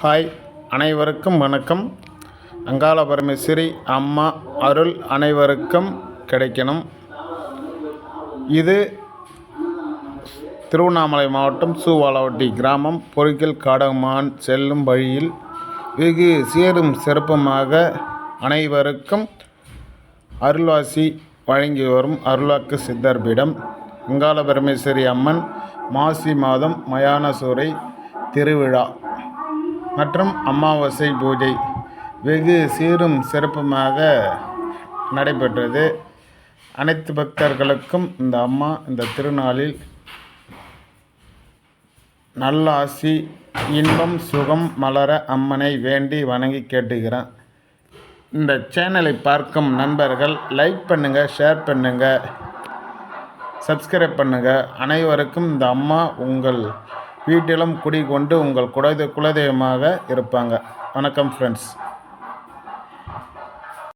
Hi. அனைவருக்கும் வணக்கம். அங்காள பரமேஸ்வரி அம்மா அருள் அனைவருக்கும் கிடைக்கணும். இது திருவண்ணாமலை மாவட்டம் சூவாலாவட்டி கிராமம். பொறிக்கல் காடமான் செல்லும் வழியில் வெகு சேரும் சிறப்புமாக அனைவருக்கும் அருள்வாசி வழங்கி வரும் அருளாக்கு சித்தர் பீடம். அங்காள பரமேஸ்வரி அம்மன் மாசி மாதம் மயானசூரை திருவிழா. மற்றும் அமாவாசை பூஜை. வெகு சீரும் சிறப்புமாக நடைபெற்றது. அனைத்து பக்தர்களுக்கும் இந்த அம்மா இந்த திருநாளில் நல்லாசி இன்பம் சுகம் மலர அம்மனை வேண்டி வணங்கி கேட்டுக்கிறேன் இந்த சேனலை பார்க்கும் நண்பர்கள் லைக் பண்ணுங்கள் ஷேர் பண்ணுங்கள் சப்ஸ்கிரைப் பண்ணுங்கள் அனைவருக்கும் இந்த அம்மா உங்கள் வீட்டிலும் குடிகொண்டு உங்கள் குலதெ குலதெய்வமாக இருப்பாங்க. வணக்கம் ஃப்ரெண்ட்ஸ்